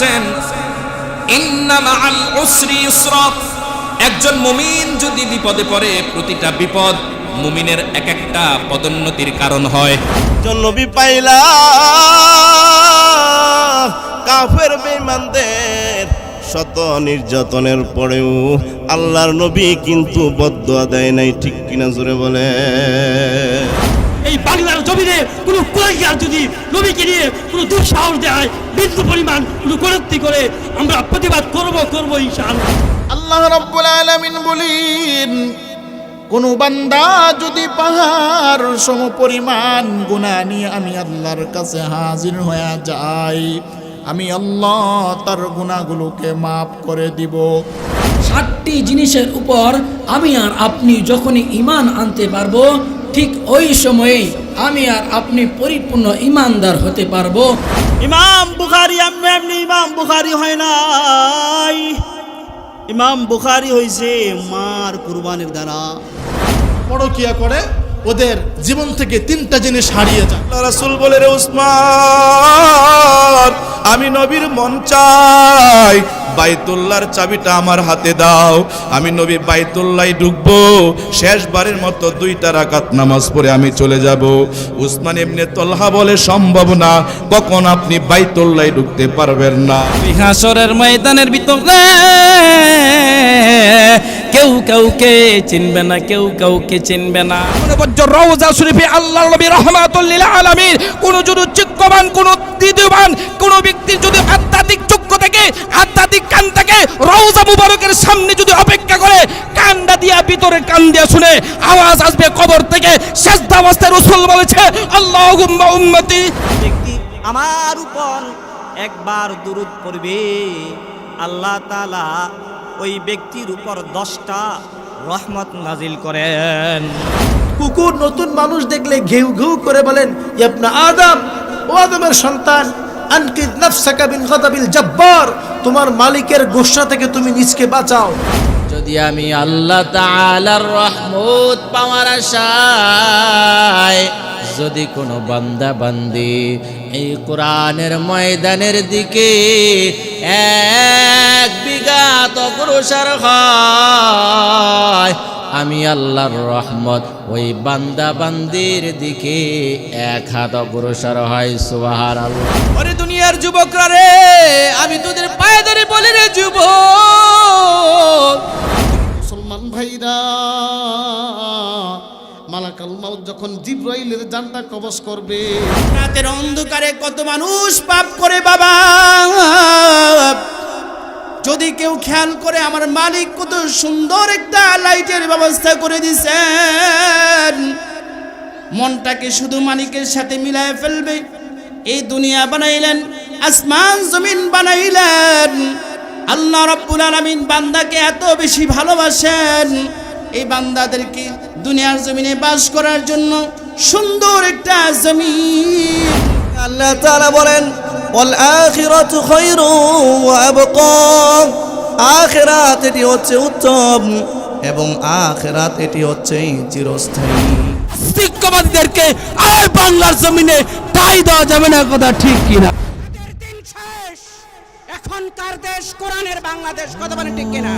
বলেছেন একজন মুমিন যদি বিপদে পড়ে, প্রতিটা বিপদ মুমিনের এক একটা পদোন্নতির কারণ হয়। নবী পাইলা, কাফের বেঈমানদের শত নির্যাতনের পরেও আল্লাহর নবী কিন্তু বদ্ধ দেয় নাই, ঠিক কিনা জোরে বলে এই বাংলার জমিনে কোনো কুলাইয়ার যদি নবীকে নিয়ে কোনো দুঃসাহস দেয় বিন্দু পরিমাণ কোনো করত্তি করে আমরা প্রতিবাদ করব করব ইনশাআল্লাহ। আল্লাহ রাব্বুল আলামিন বলেন কোন বান্দা যদি পাহাড় সম পরিমাণ গুনাহ নিয়ে আমি আল্লাহর কাছে হাজির হয়ে যাই আমি আল্লাহ তার গুণাগুলোকে মাফ করে দিব। সাতটি জিনিসের উপর আমি আর আপনি যখনই ইমান আনতে পারব ঠিক ওই সময়েই আমি আর আপনি পরিপূর্ণ ইমানদার হতে পারব। ইমাম বুখারি আমি এমনি ইমাম বুখারি হয় নাই। ইমাম বুখারি হয়েছে মার কুরবানির দ্বারা। পরকিয়া করে ওদের জীবন থেকে তিনটা জিনিস হারিয়ে যায়। আল্লাহ রাসূল বলে রে উসমান আমি নবীর মন চাই বাইতুল্লাহর চাবিটা আমার হাতে দাও। আমি নবী বাইতুল্লাহ ঢুকবো। শেষবারের মতো দুইটা রাকাত নামাজ পড়ে আমি চলে যাব। উসমান এমনি তলহা বলে সম্ভব না। কখন আপনি বাইতুল্লাহ ঢুকতে পারবেন না? হাসরের ময়দানের ভিতরে কেউ কাউকে চিনবে না কেউ কাউকে চিনবে না। রওজা শরীফে আল্লাহ নবী রহমাতুল্লিল আলামিন কোন যদি চিক্কবান কোন দ্বিতীয়বান কোন ব্যক্তির যদি রওজা মুবারকের সামনে যদি অপেক্ষা করে কানটা দিয়া ভিতরে কান দিয়া শুনে আওয়াজ আসবে কবর থেকে। শেষদা অবস্থায় রসুল বলেছে আল্লাহুম্মা উম্মতি। ব্যক্তি আমার উপর একবার দুরুদ পড়বে। আল্লাহ তাআলা ওই ব্যক্তির উপর দশটা রহমত নাজিল করেন। কুকুর নতুন মানুষ দেখলে ঘেউ ঘেউ করে বলেন আপনা আদম ও আদমের সন্তান আনকিদ নাফসাকা বিন গাদাবিল জব্বার, তোমার মালিকের গোসা থেকে তুমি নিজকে বাঁচাও। যদি আমি আল্লাহ তাআলার রহমত পাওয়ার আশায় যদি কোনো বান্দা বান্দি এই কোরআনের ময়দানের দিকে এক বিঘাত অগ্রসর হয় আমি আল্লাহর রহমত। ওই বান্দা বান্দির দিকে এক হাত অগ্রসর হয় সুবাহার আল্লাহ ওরে দুনিয়ার যুবকরা রে আমি তোদের পায়ে ধরে বলি রে যুবক। মুসলমান ভাইরা মালাকাল মাউত যখন জিব্রাইলের জানটা কবজ করবে রাতের অন্ধকারে কত মানুষ পাপ করে বাবা। যদি কেউ খেয়াল করে আমার মালিক কত সুন্দর একটা লাইটের ব্যবস্থা করে দিছেন। মনটাকে শুধু মালিকের সাথে মিলায় ফেলবে। এই দুনিয়া বানাইলেন, আসমান জমিন বানাইলেন। আল্লাহ রাব্বুল আলামিন বান্দাকে এত বেশি ভালোবাসেন। এই বান্দাদেরকে দুনিয়ার জমিনে বাস করার জন্য সুন্দর একটা জমিন আল্লাহ তাআলা বলেন খায়রু ওয়া আবকা। আখিরাত এটি হচ্ছে উত্তম এবং আখিরাত এটি হচ্ছে চিরস্থায়ী। শিক্ষাবাদীদেরকে আর বাংলার জমিনে ঠাই দেওয়া যাবে না কথা ঠিক কিনা? এখনকার দেশ কোরআনের বাংলাদেশ কথা বলে ঠিক কিনা?